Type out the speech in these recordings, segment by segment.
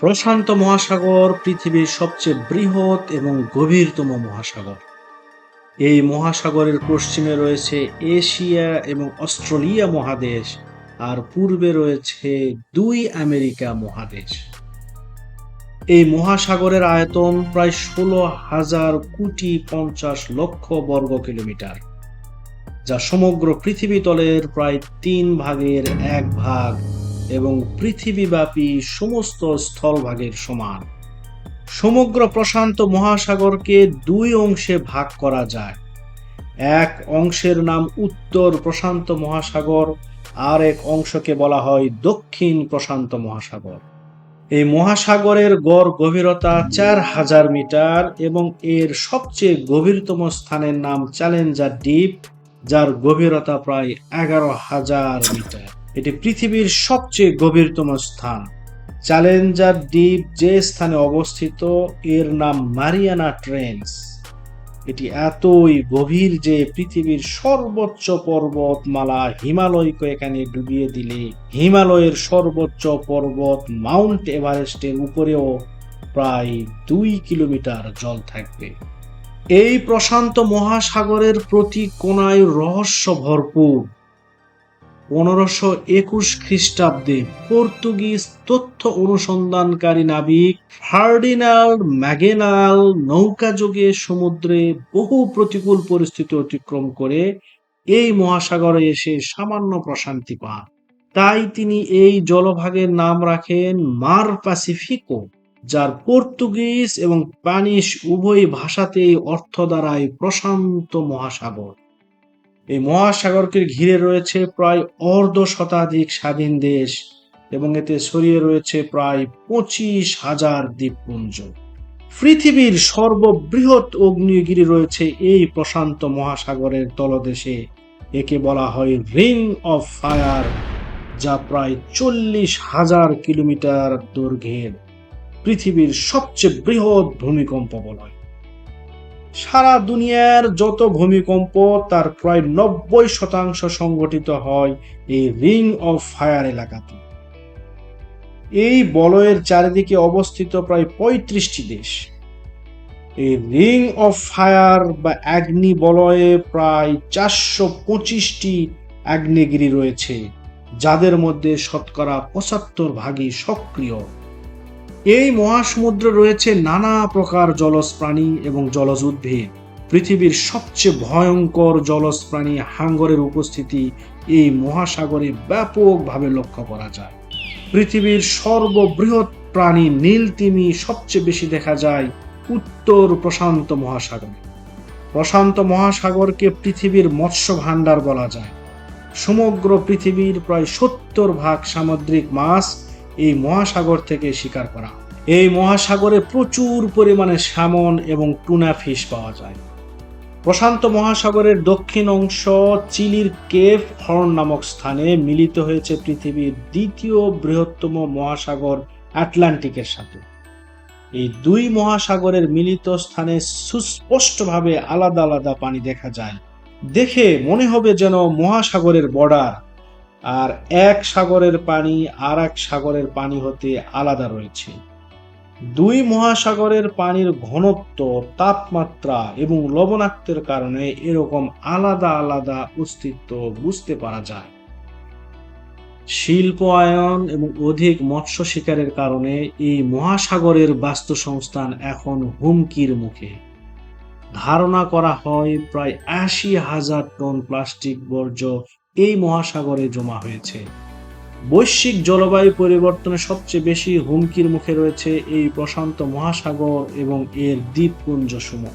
প্রশান্ত মহাসাগর পৃথিবীর সবচেয়ে বৃহৎ এবং গভীরতম মহাসাগর। এই মহাসাগরের পশ্চিমে রয়েছে এশিয়া এবং অস্ট্রেলিয়া মহাদেশ, আর পূর্বে রয়েছে দুই আমেরিকা মহাদেশ। এই মহাসাগরের আয়তন প্রায় ষোলো হাজার কোটি পঞ্চাশ লক্ষ বর্গ কিলোমিটার, যা সমগ্র পৃথিবী তলের প্রায় তিন ভাগের এক ভাগ। এবং পৃথিবীব্যাপী সমস্ত স্থলভাগের সমান। সমগ্র প্রশান্ত মহাসাগরকে দুই অংশে ভাগ করা যায়। এক অংশের নাম উত্তর প্রশান্ত মহাসাগর, আর এক অংশকে বলা হয় দক্ষিণ প্রশান্ত মহাসাগর। এই মহাসাগরের গড় গভীরতা চার হাজার মিটার এবং এর সবচেয়ে গভীরতম স্থানের নাম চ্যালেঞ্জার দ্বীপ, যার গভীরতা প্রায় এগারো হাজার মিটার। এটি পৃথিবীর সবচেয়ে গভীরতম স্থান। চ্যালেঞ্জার দ্বীপ যে স্থানে অবস্থিত, এর নাম মারিয়ানা ট্রেন্স। এটি এতই গভীর যে পৃথিবীর সর্বোচ্চ পর্বতমালা হিমালয়কে এখানে ডুবিয়ে দিলে, হিমালয়ের সর্বোচ্চ পর্বত মাউন্ট এভারেস্টের উপরেও প্রায় দুই কিলোমিটার জল থাকবে। এই প্রশান্ত মহাসাগরের প্রতি কোনায় রহস্য ভরপুর। পনেরোশো একুশ খ্রিস্টাব্দে পর্তুগিজ তথ্য অনুসন্ধানকারী নাবিক ফার্ডিনাল্ড ম্যাগেনাল নৌকাযোগে সমুদ্রে বহু প্রতিকূল পরিস্থিতি অতিক্রম করে এই মহাসাগরে এসে সামান্য প্রশান্তি পান। তাই তিনি এই জলভাগের নাম রাখেন মার প্যাসিফিকো, যার পর্তুগিজ এবং স্প্যানিশ উভয় ভাষাতেই অর্থ দাঁড়ায় প্রশান্ত মহাসাগর। এই মহাসাগরকে ঘিরে রয়েছে প্রায় অর্ধ শতাধিক স্বাধীন দেশ এবং এতে ছড়িয়ে রয়েছে প্রায় পঁচিশ হাজার দ্বীপপুঞ্জ। পৃথিবীর সর্ববৃহৎ অগ্নিগিরি রয়েছে এই প্রশান্ত মহাসাগরের তলদেশে। একে বলা হয় রিং অফ ফায়ার, যা প্রায় চল্লিশ হাজার কিলোমিটার দৈর্ঘ্যের। পৃথিবীর সবচেয়ে বৃহৎ ভূমিকম্প বলয়। সারা দুনিয়ার যত ভূমিকম্প, তার প্রায় নব্বই শতাংশ সংগঠিত হয় এই রিং অফ ফায়ার এলাকাতে। এই বলয়ের চারিদিকে অবস্থিত প্রায় পঁয়ত্রিশটি দেশ। এই রিং অফ ফায়ার বা অগ্নি বলয়ে প্রায় চারশো পঁচিশটি আগ্নেয়গিরি রয়েছে, যাদের মধ্যে শতকরা পঁচাত্তর ভাগই সক্রিয়। এই মহাসমুদ্রে রয়েছে নানা প্রকার জলজ প্রাণী এবং জলজ উদ্ভিদ পৃথিবীর সবচেয়ে ভয়ঙ্কর জলজ প্রাণী হাঙ্গরের উপস্থিতি এই মহাসাগরে ব্যাপকভাবে লক্ষ্য করা যায়। পৃথিবীর সর্ববৃহৎ প্রাণী নীল তিমি সবচেয়ে বেশি দেখা যায় উত্তর প্রশান্ত মহাসাগরে। প্রশান্ত মহাসাগরকে পৃথিবীর মৎস্য ভাণ্ডার বলা যায়। সমগ্র পৃথিবীর প্রায় সত্তর ভাগ সামুদ্রিক মাছ এই মহাসাগর থেকে শিকার করা। এই মহাসাগরে প্রচুর পরিমাণে স্যামন এবং টুনা ফিশ পাওয়া যায়। প্রশান্ত মহাসাগরের দক্ষিণ অংশ চিলির কেপ হর্ন নামক স্থানে মিলিত হয়েছে পৃথিবীর দ্বিতীয় বৃহত্তম মহাসাগর আটলান্টিকের সাথে। এই দুই মহাসাগরের মিলিত স্থানে সুস্পষ্টভাবে আলাদা আলাদা পানি দেখা যায়। দেখে মনে হবে যেন মহাসাগরের বর্ডার আর এক সাগরের পানি আর এক সাগরের পানি হতে আলাদা রয়েছে। দুই মহাসাগরের পানির ঘনত্ব, তাপমাত্রা এবং লবণাক্তের কারণে এরকম আলাদা আলাদা অস্তিত্ব বুঝতে পারা যায়। শিল্পায়ন এবং অধিক মৎস্য শিকারের কারণে এই মহাসাগরের বাস্তুসংস্থান এখন হুমকির মুখে। ধারণা করা হয় প্রায় আশি হাজার টন প্লাস্টিক বর্জ্য এই মহাসাগরে জমা হয়েছে। বৈশ্বিক জলবায়ু পরিবর্তনে সবচেয়ে বেশি হুমকির মুখে রয়েছে এই প্রশান্ত মহাসাগর এবং এর দ্বীপপুঞ্জ সমূহ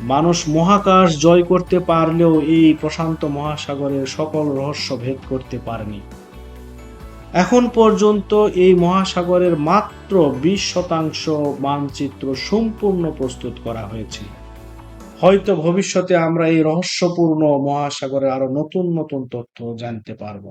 মানুষ মহাকাশ জয় করতে পারলেও এই প্রশান্ত মহাসাগরের সকল রহস্য ভেদ করতে পারেনি। এখন পর্যন্ত এই মহাসাগরের মাত্র বিশ শতাংশ মানচিত্র সম্পূর্ণ প্রস্তুত করা হয়েছে। হয়তো ভবিষ্যতে আমরা এই রহস্যপূর্ণ মহাসাগরে আরও নতুন নতুন তথ্য জানতে পারব।